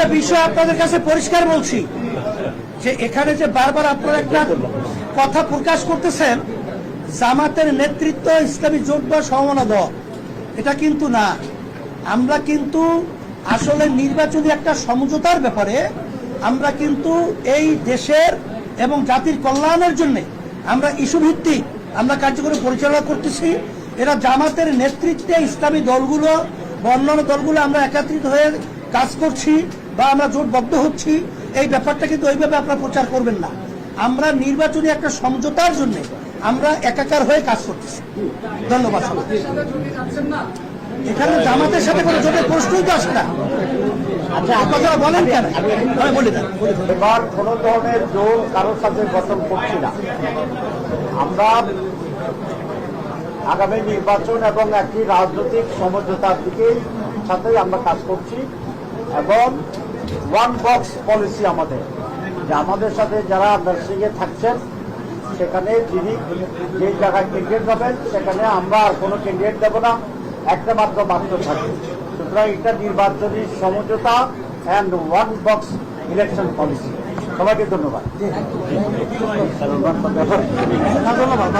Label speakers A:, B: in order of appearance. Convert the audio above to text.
A: একটা বিষয় আপনাদের কাছে পরিষ্কার বলছি, যে এখানে যে বারবার আপনারা একটা কথা প্রকাশ করতেছেন, জামাতের নেতৃত্ব ইসলামী জোট বা সমমনা দল এটা কিন্তু না। আমরা কিন্তু আসলে নির্বাচনী একটা সমঝোতার ব্যাপারে আমরা কিন্তু এই দেশের এবং জাতির কল্যাণের জন্য আমরা ইস্যু ভিত্তিক আমরা কার্যক্রম পরিচালনা করতেছি। এরা জামাতের নেতৃত্বে ইসলামী দলগুলো বা অন্যান্য দলগুলো আমরা একত্রিত হয়ে কাজ করছি। বা আমরা জোটবদ্ধ হচ্ছি, এই ব্যাপারটা কিন্তু ওইভাবে আপনারা প্রচার করবেন না। আমরা নির্বাচনী একটা সমঝোতার জন্য আমরা একাকার হয়ে কাজ করতেছি। ধন্যবাদ এখানে জামাতের সাথে কোনো জোটের প্রশ্নই তো আসে না। আচ্ছা
B: এবার কোন ধরনের কারোর সাথে গঠন করছি না। আমরা আগামী নির্বাচন এবং একটি রাজনৈতিক দিকে আমরা কাজ করছি এবং ওয়ান বক্স পলিসি আমাদের। যে আমাদের সাথে যারা নার্সিংয়ে থাকছেন, সেখানে যিনি যে জায়গায় ক্যান্ডিডেট হবেন, সেখানে আমরা আর কোনো ক্যান্ডিডেট দেবো না। একটা মাত্র মাত্র থাকবে। সুতরাং এটা নির্বাচনী সমঝোতা and one box election policy সবাইকে ধন্যবাদ।
A: ধন্যবাদ